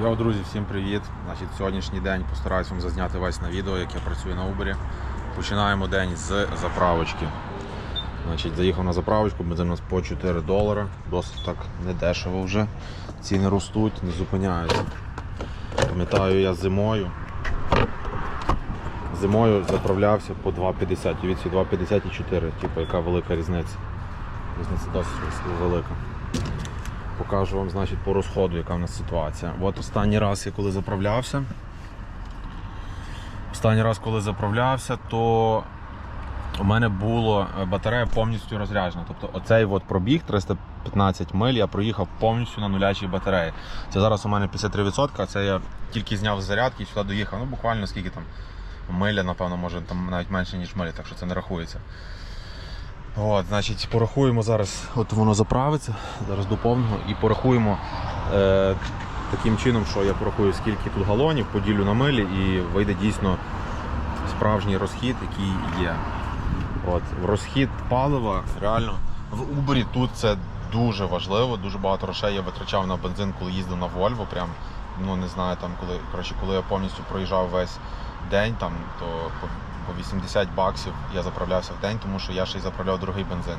Йоу, друзі, всім привіт! Значить, сьогоднішній день постараюсь вам зазняти весь на відео, як я працюю на Uber. Починаємо день з заправочки. Значить, Заїхав на заправочку, бензин у нас по 4 долари. Досить так недешево вже. Ціни ростуть, не зупиняються. Пам'ятаю, я зимою. Зимою заправлявся по 2,50. Дивіться, 2,50 і 4. Типу, яка велика різниця. Різниця досить велика. Покажу вам, значить, по розходу, яка в нас ситуація. От останній раз я коли заправлявся. Останній раз, коли заправлявся, то у мене було е, батарея повністю розряджена. Тобто оцей от пробіг 315 миль я проїхав повністю на нулячій батареї. Це зараз у мене 53%, а це я тільки зняв з зарядки і сюди доїхав. Ну буквально скільки там миля, напевно, може там навіть менше, ніж миля, так що це не рахується. От, значить, порахуємо зараз, от воно заправиться, зараз до і порахуємо е, таким чином, що я порахую, скільки тут галонів, поділю на милі і вийде дійсно справжній розхід, який є. От, розхід палива реально в Uber тут це дуже важливо, дуже багато грошей я витрачав на бензин, коли їздив на Volvo. Прям, ну не знаю, там, коли, коротше, коли я повністю проїжджав весь день, там, то по, по 80 баксів я заправлявся в день, тому що я ще й заправляв дорогий бензин,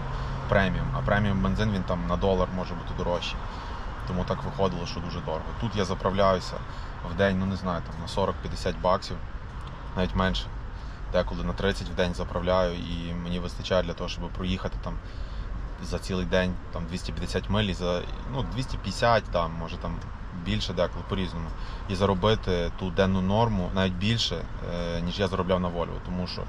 преміум. А преміум бензин він там на долар може бути дорожчий. Тому так виходило, що дуже дорого. Тут я заправляюся в день, ну не знаю, там на 40-50 баксів, навіть менше. Деколи на 30 в день заправляю і мені вистачає для того, щоб проїхати там за цілий день там 250 миль, за ну 250, там, може там більше деколи по-різному. І заробити ту денну норму навіть більше, е, ніж я заробляв на Volvo. Тому що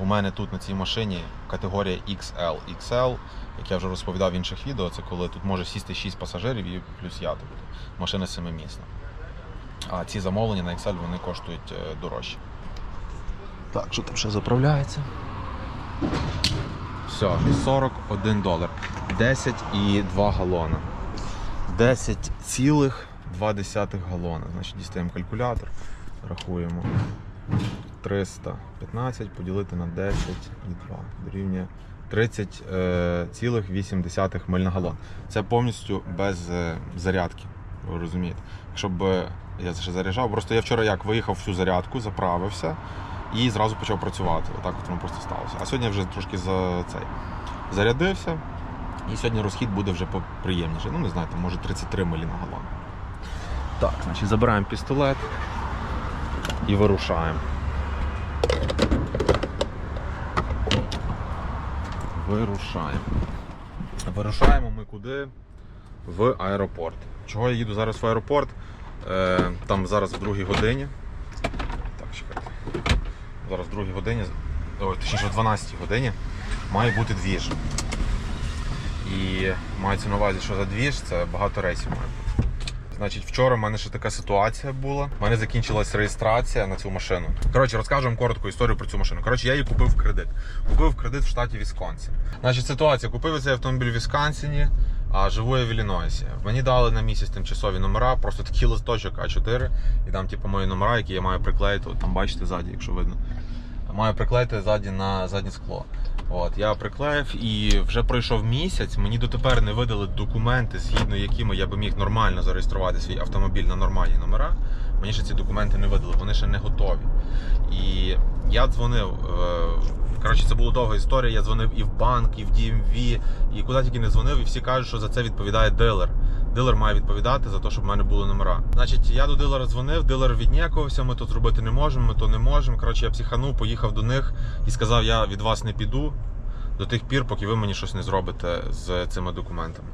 у мене тут на цій машині категорія XL. XL, як я вже розповідав в інших відео, це коли тут може сісти 6 пасажирів і плюс я. Тобто машина семимісна. А ці замовлення на XL вони коштують е, дорожче. Так, що там ще заправляється? Все, 41 долар. 10,2 галона. 10,2 галона. Значить, дістаємо калькулятор, рахуємо. 315 поділити на 10 і 2 дорівнює 30,8 миль на галон. Це повністю без е, зарядки. Ви розумієте? Якщо б е, я це ще заряджав, просто я вчора як виїхав всю зарядку, заправився і зразу почав працювати. Отак от воно просто сталося. А сьогодні вже трошки за цей зарядився, і сьогодні розхід буде вже приємніше. Ну, не знаю, там може 33 милі на галон. Так, значить забираємо пістолет і вирушаємо. Вирушаємо. Вирушаємо ми куди? В аеропорт. Чого я їду зараз в аеропорт? Е, там зараз в другій годині. Так, чекайте. Зараз в другій годині, ой, точніше в 12 годині має бути двіж. І мається на увазі, що за двіж це багато рейсів має. Значить, вчора в мене ще така ситуація була. У мене закінчилась реєстрація на цю машину. Коротше, розкажу вам коротку історію про цю машину. Коротше, я її купив в кредит. Купив в кредит в штаті Вісконсін. Значить, ситуація. Купив цей автомобіль в Вісконсіні, а живу я в Іллінойсі. Мені дали на місяць тимчасові номера, просто такий листочок А4, і там, типу, мої номера, які я маю приклеїти. От там бачите ззаді, якщо видно. Маю приклеїти ззаді на заднє скло. От, я приклеїв і вже пройшов місяць. Мені дотепер не видали документи, згідно якими я би міг нормально зареєструвати свій автомобіль на нормальні номера. Мені ще ці документи не видали, вони ще не готові. І я дзвонив. е, Коротше, це була довга історія. Я дзвонив і в банк, і в DMV, і куди тільки не дзвонив, і всі кажуть, що за це відповідає дилер. Дилер має відповідати за те, щоб в мене були номера. Значить, я до дилера дзвонив, дилер віднякувався, ми то зробити не можемо, ми то не можемо. Коротше, я психанув, поїхав до них і сказав, я від вас не піду до тих пір, поки ви мені щось не зробите з цими документами.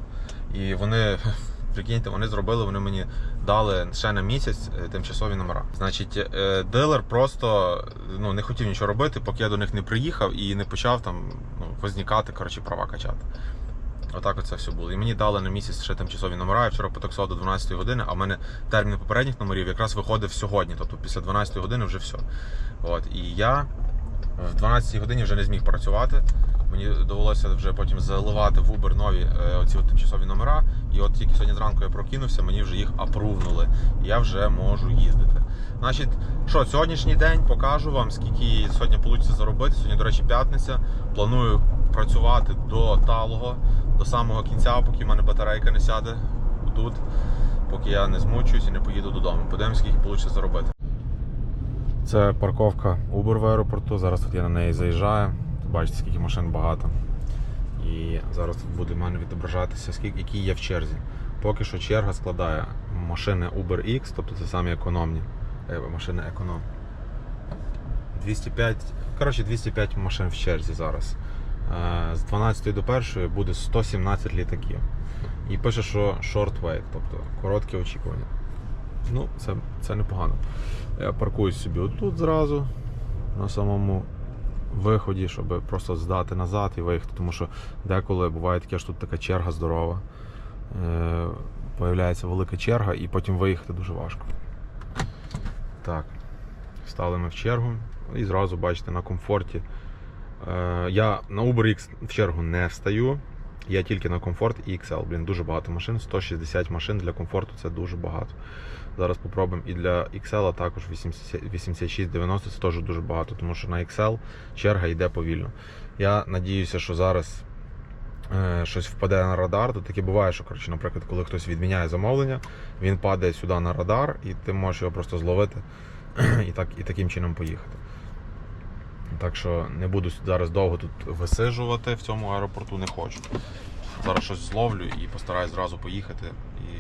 І вони, прикиньте, вони зробили, вони мені дали ще на місяць е, тимчасові номера. Значить, е, дилер просто ну, не хотів нічого робити, поки я до них не приїхав і не почав там ну, вознікати, коротше, права качати. Отак оце все було. І мені дали на місяць ще тимчасові номера. Я вчора потаксував до 12 години, а в мене термін попередніх номерів якраз виходив сьогодні. Тобто після 12 години вже все. От. І я в 12 годині вже не зміг працювати. Мені довелося вже потім заливати в Uber нові е, оці от тимчасові номера. І от тільки сьогодні зранку я прокинувся, мені вже їх апрувнули. І я вже можу їздити. Значить, що, сьогоднішній день покажу вам, скільки сьогодні вийде заробити. Сьогодні, до речі, п'ятниця. Планую працювати до талого, до самого кінця, поки в мене батарейка не сяде тут. поки я не змучуюсь і не поїду додому. Подивимось, скільки вийде заробити. Це парковка Uber в аеропорту. Зараз тут я на неї заїжджаю. Бачите, скільки машин багато. І зараз тут буде в мене відображатися, скільки які є в черзі. Поки що черга складає машини Uber X, тобто це самі економні. е, Машини економ. 205, коротше, 205 машин в черзі зараз. Е, З 12 до 1 буде 117 літаків. І пише, що short wait, тобто коротке очікування. Ну, це, це непогано. Я паркуюсь собі отут зразу, на самому виході, щоб просто здати назад і виїхати. Тому що деколи буває таке, що тут така черга здорова. Е, Появляється велика черга і потім виїхати дуже важко. Так, стали ми в чергу і зразу бачите на комфорті. Е, Я на Uber X в чергу не встаю. Я тільки на комфорт і XL. Блін, дуже багато машин. 160 машин для комфорту це дуже багато. Зараз попробуємо і для XL також 86-90 це теж дуже багато, тому що на XL черга йде повільно. Я надіюся, що зараз е, щось впаде на радар. Тут таке буває, що, коротше, наприклад, коли хтось відміняє замовлення, він падає сюди на радар, і ти можеш його просто зловити і, так, і таким чином поїхати. Так що не буду зараз довго тут висиджувати в цьому аеропорту, не хочу. Зараз щось зловлю і постараюсь зразу поїхати і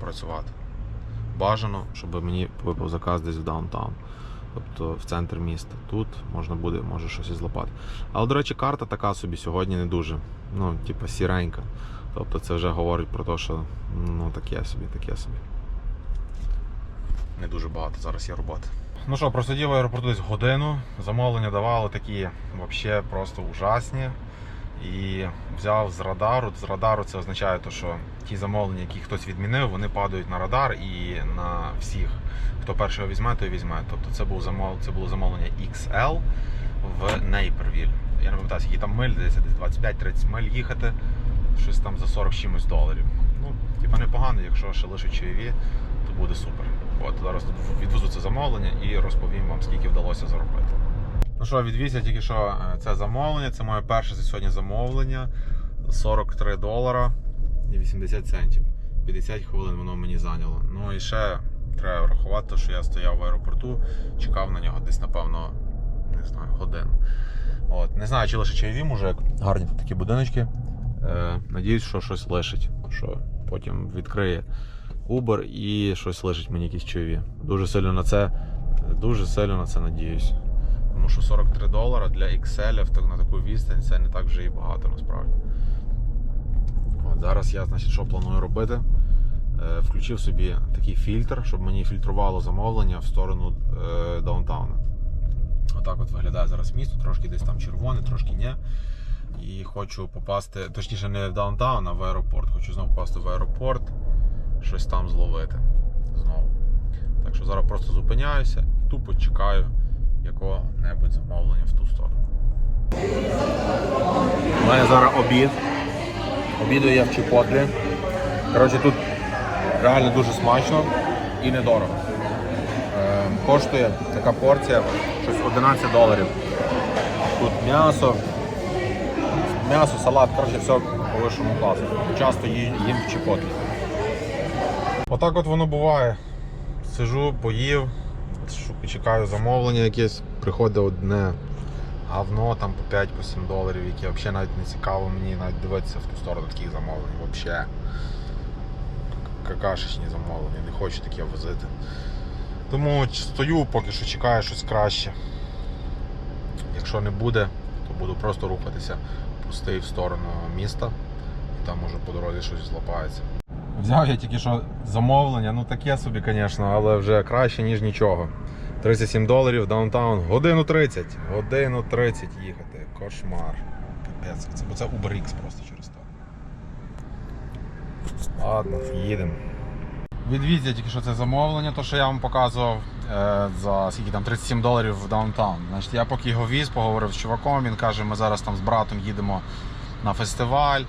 працювати. Бажано, щоб мені випав заказ десь в даунтаун. Тобто в центр міста. Тут можна буде, може щось злопати. Але, до речі, карта така собі сьогодні не дуже. Ну, типу, сіренька. Тобто це вже говорить про те, що ну таке собі, таке собі. Не дуже багато зараз є роботи. Ну що, просидів в аеропорту десь годину. Замовлення давали такі взагалі просто ужасні. І взяв з радару. З радару це означає, то, що ті замовлення, які хтось відмінив, вони падають на радар і на всіх. Хто першого візьме, той візьме. Тобто це був замов... це було замовлення XL в Нейпервіль. Я не пам'ятаю, скільки там миль, десь 25-30 миль їхати, щось там за 40 чимось доларів. Ну, типа непогано, якщо ще лише чайові, то буде супер. От зараз відвезу це замовлення і розповім вам, скільки вдалося заробити. Ну що, відвіз я тільки що е, це замовлення. Це моє перше за сьогодні замовлення. 43 долара і 80 центів. 50 хвилин воно мені зайняло. Ну і ще треба врахувати, що я стояв в аеропорту, чекав на нього десь, напевно, не знаю, годину. От. Не знаю, чи лише чайові мужик. Гарні такі будиночки. Е, надіюсь, що щось лишить. Що потім відкриє Uber і щось лишить мені якісь чайові. Дуже сильно на це, дуже сильно на це надіюсь. Тому що 43 долара для XL на таку відстань це не так вже і багато насправді. От, зараз я значить, що планую робити. Е, включив собі такий фільтр, щоб мені фільтрувало замовлення в сторону е, даунтауна. Отак от виглядає зараз місто, трошки десь там червоне, трошки ні. І хочу попасти, точніше, не в даунтаун, а в аеропорт. Хочу знову попасти в аеропорт, щось там зловити. Знову. Так що зараз просто зупиняюся і тупо чекаю якого-небудь замовлення в ту сторону. У мене зараз обід. Обідаю я в Чіпотлі. Коротше, тут реально дуже смачно і недорого. Е, коштує така порція щось 11 доларів. Тут м'ясо, м'ясо, салат, коротше, все по вищому класу. Часто їм в Чіпотлі. Отак от воно буває. Сижу, поїв, чекаю замовлення якесь, приходить одне говно там по 5-7 доларів, яке взагалі навіть не цікаво мені навіть дивитися в ту сторону таких замовлень. Взагалі. Какашечні замовлення, не хочу таке возити. Тому стою, поки що чекаю щось краще. Якщо не буде, то буду просто рухатися пустий в сторону міста і там може по дорозі щось злапається. Взяв я тільки що замовлення, ну таке собі, звісно, але вже краще, ніж нічого. 37 доларів, даунтаун, годину 30. Годину 30 їхати. Кошмар. Капець. Це, бо це Uber X просто через то. Ладно, їдемо. Відвіз тільки що це замовлення, то що я вам показував е, за скільки там 37 доларів в даунтаун. Значить, я поки його віз, поговорив з чуваком, він каже, ми зараз там з братом їдемо на фестиваль.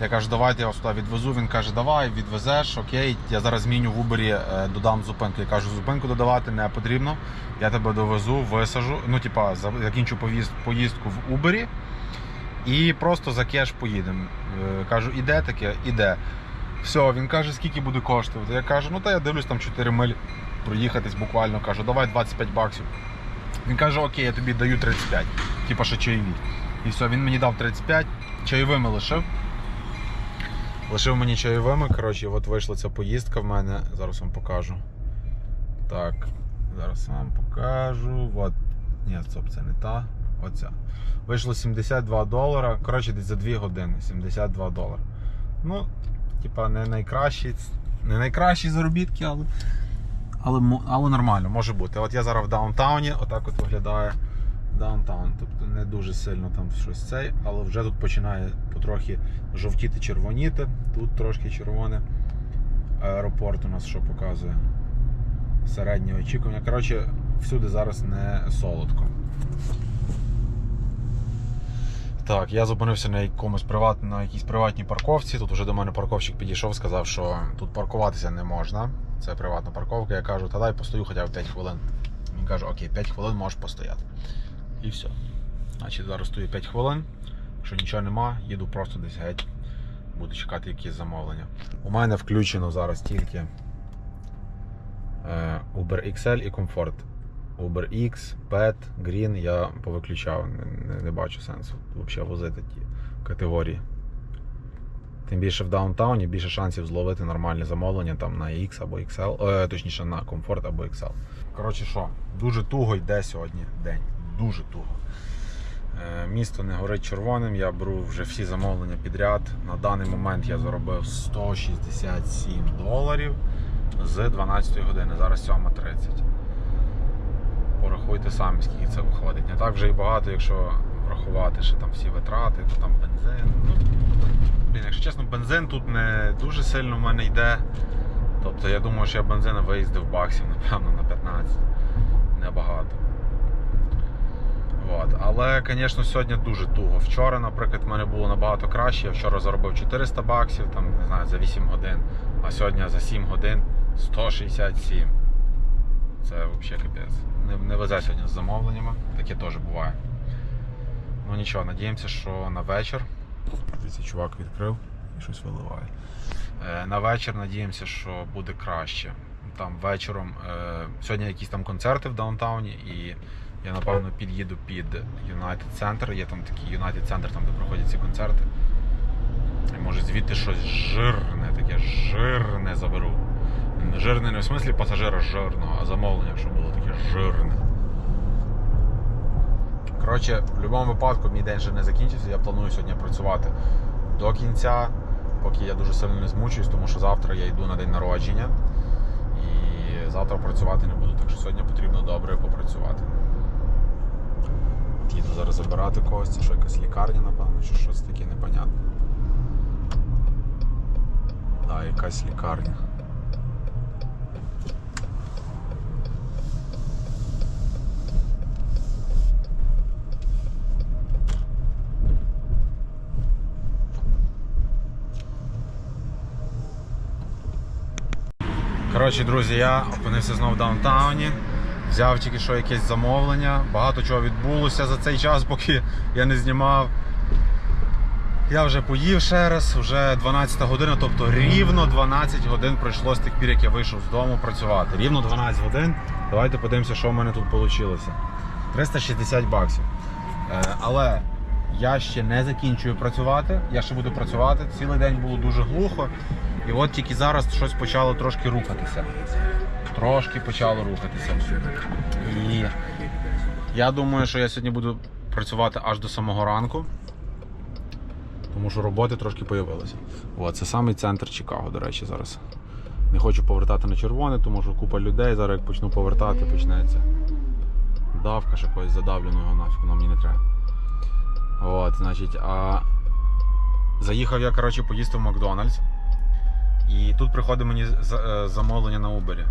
Я кажу, давайте я вас туди відвезу. Він каже, давай, відвезеш, окей. Я зараз зміню в Убері, е, додам зупинку. Я кажу, зупинку додавати не потрібно. Я тебе довезу, висажу. Ну, типа, закінчу поїздку в Убері і просто за кеш поїдемо. Е, Кажу, іде таке, іде. Все, він каже, скільки буде коштувати. Я кажу, ну та я дивлюсь там 4 милі проїхатись буквально. Кажу, давай 25 баксів. Він каже, окей, я тобі даю 35. Типа що чайові. І все, він мені дав 35, чайовими лишив. Лишив мені чайовими. Коротше, от вийшла ця поїздка в мене. Зараз вам покажу. Так, зараз вам покажу. От. Ні, стоп, це не та. Оця. Вийшло 72 долара. Коротше, десь за 2 години. 72 долара. Ну, типа, не найкращі, не найкращі заробітки, але, але, але нормально, може бути. От я зараз в даунтауні, отак от виглядає даунтаун. Тобто не дуже сильно там щось цей, але вже тут починає потрохи жовтіти, червоніти. Тут трошки червоне. Аеропорт у нас що показує? Середнє очікування. Коротше, всюди зараз не солодко. Так, я зупинився на якомусь приват... на якійсь приватній парковці. Тут вже до мене парковщик підійшов, сказав, що тут паркуватися не можна. Це приватна парковка. Я кажу, та дай постою хоча б 5 хвилин. Він каже, окей, 5 хвилин можеш постояти. І все. Значить, зараз стою 5 хвилин. Якщо нічого нема, їду просто десь геть. Буду чекати якісь замовлення. У мене включено зараз тільки е, Uber XL і Comfort. Uber X, Pet, Green я повиключав, не, не, бачу сенсу взагалі возити ті категорії. Тим більше в даунтауні більше шансів зловити нормальне замовлення там на X або XL, е, точніше на Comfort або XL. Коротше що, дуже туго йде сьогодні день. Дуже туго. Е, Місто не горить червоним, я беру вже всі замовлення підряд. На даний момент я заробив 167 доларів з 12 години. Зараз 7.30 порахуйте самі, скільки це виходить. Не так вже і багато, якщо врахувати ще там всі витрати, то там бензин. Ну, блін, якщо чесно, бензин тут не дуже сильно в мене йде. Тобто я думаю, що я бензина виїздив баксів, напевно, на 15. Небагато. От. Але, звісно, сьогодні дуже туго. Вчора, наприклад, в мене було набагато краще. Я вчора заробив 400 баксів, там, не знаю, за 8 годин, а сьогодні за 7 годин 167. Це взагалі капець. Не, не везе сьогодні з замовленнями, таке теж буває. Ну нічого, надіємося, що на вечір. Дивіться, чувак відкрив і щось виливає. Е, на вечір надіємося, що буде краще. Там вечором. Е, сьогодні якісь там концерти в даунтауні, і я напевно під'їду під United Center. Є там такий United Center, там де проходять ці концерти. І може звідти щось жирне, таке жирне заберу. Жирне не в смислі пасажира жирного, а замовлення, щоб було таке жирне. Коротше, в будь-якому випадку мій день ще не закінчився. Я планую сьогодні працювати до кінця, поки я дуже сильно не змучуюсь, тому що завтра я йду на день народження. І завтра працювати не буду, так що сьогодні потрібно добре зараз забирати когось, це що якась лікарня, напевно, чи щось таке непонятне. Так, якась лікарня. Коротше, друзі, я опинився знову в даунтауні. Взяв тільки що якесь замовлення. Багато чого відбулося за цей час, поки я не знімав. Я вже поїв ще раз, вже 12 година, тобто рівно 12 годин пройшло з тих пір, як я вийшов з дому працювати. Рівно 12 годин. Давайте подивимося, що в мене тут вийшло. 360 баксів. Е, але я ще не закінчую працювати. Я ще буду працювати. Цілий день було дуже глухо. І от тільки зараз щось почало трошки рухатися. Трошки почало рухатися. І я думаю, що я сьогодні буду працювати аж до самого ранку. Тому що роботи трошки появилося. От, це самий центр Чикаго, до речі, зараз. Не хочу повертати на червоне, тому що купа людей. Зараз як почну повертати, почнеться давка, ще когось задавленого нафіг, воно мені не треба. От, значить, а заїхав я, коротше, поїсти в Макдональдс. І тут приходить мені е, замовлення на Uber.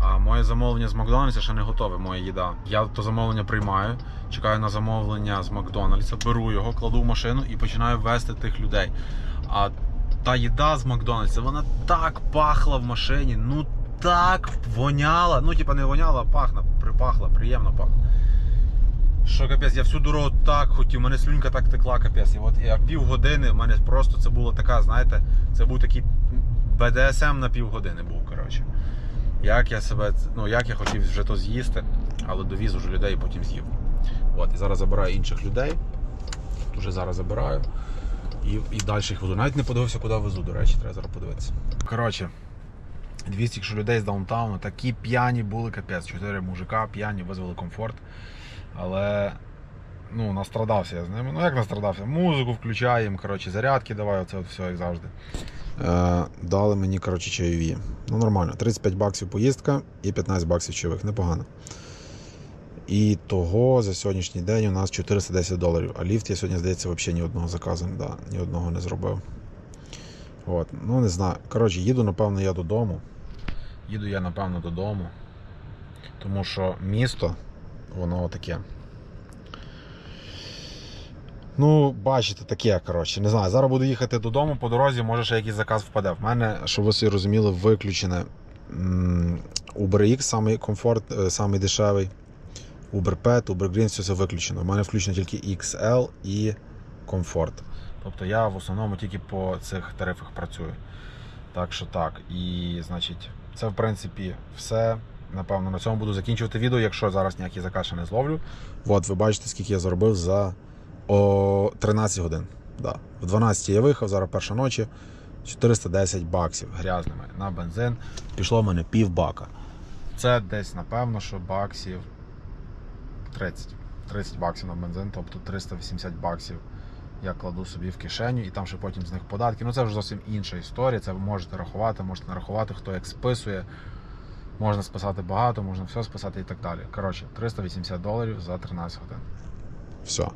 А моє замовлення з Макдональдса ще не готове, моя їда. Я то замовлення приймаю, чекаю на замовлення з Макдональдса, беру його, кладу в машину і починаю вести тих людей. А та їда з Макдональдса, вона так пахла в машині, ну так воняла. Ну, типа не воняла, а пахла, припахла, приємно пахла. Що капець, я всю дорогу так хотів, у мене слюнка так текла, капець. І от я півгодини в мене просто це була така, знаєте, це був такий БДСМ на півгодини був, коротше. Як я себе, ну як я хотів вже то з'їсти, але довіз уже людей і потім з'їв. От, і зараз забираю інших людей. Тут Уже зараз забираю. І, і далі їх везу. Навіть не подивився, куди везу, до речі, треба зараз подивитися. Коротше, 200 якщо людей з даунтауну, такі п'яні були, капець. Чотири мужика п'яні, визвали комфорт. Але ну, настрадався я з ними. Ну як настрадався? Музику включаємо, коротше, зарядки давай, оце от все як завжди. Е, дали мені коротше, чайові. Ну нормально. 35 баксів поїздка і 15 баксів чайових. Непогано. І того за сьогоднішній день у нас 410 доларів. А ліфт я сьогодні, здається, взагалі ні одного заказу да, ні одного не зробив. От, ну не знаю. Коротше, їду, напевно, я додому. Їду я, напевно, додому. Тому що місто, воно таке. Ну, бачите, таке, коротше, не знаю. Зараз буду їхати додому, по дорозі, може ще якийсь заказ впаде. В мене, щоб ви собі розуміли, виключене Uber X, самий комфорт, е, самий дешевий. Uber Pet, Uber Green, все це виключено. У мене включено тільки XL і комфорт. Тобто я в основному тільки по цих тарифах працюю. Так що так. І значить, це в принципі все. Напевно, на цьому буду закінчувати відео, якщо зараз ніякий заказ ще не зловлю. От ви бачите, скільки я заробив за о 13 годин. Да. В 12 я виїхав, зараз перша ночі. 410 баксів грязними на бензин. Пішло в мене пів бака. Це десь, напевно, що баксів 30. 30 баксів на бензин, тобто 380 баксів я кладу собі в кишеню і там ще потім з них податки. Ну це вже зовсім інша історія. Це ви можете рахувати, можете нарахувати, хто як списує. Можна списати багато, можна все списати і так далі. Коротше, 380 доларів за 13 годин. Все.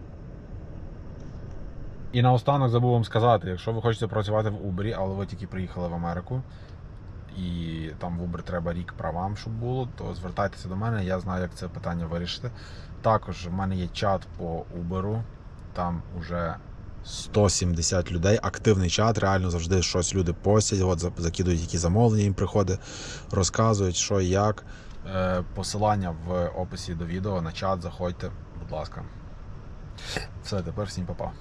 І наостанок забув вам сказати, якщо ви хочете працювати в Uber, але ви тільки приїхали в Америку, і там в Uber треба рік правам, щоб було, то звертайтеся до мене, я знаю, як це питання вирішити. Також в мене є чат по Uber, там вже 170 людей, активний чат, реально завжди щось люди постять, от закидують які замовлення, їм приходить, розказують, що і як. Е, Посилання в описі до відео на чат, заходьте, будь ласка. Все, тепер всім па-па.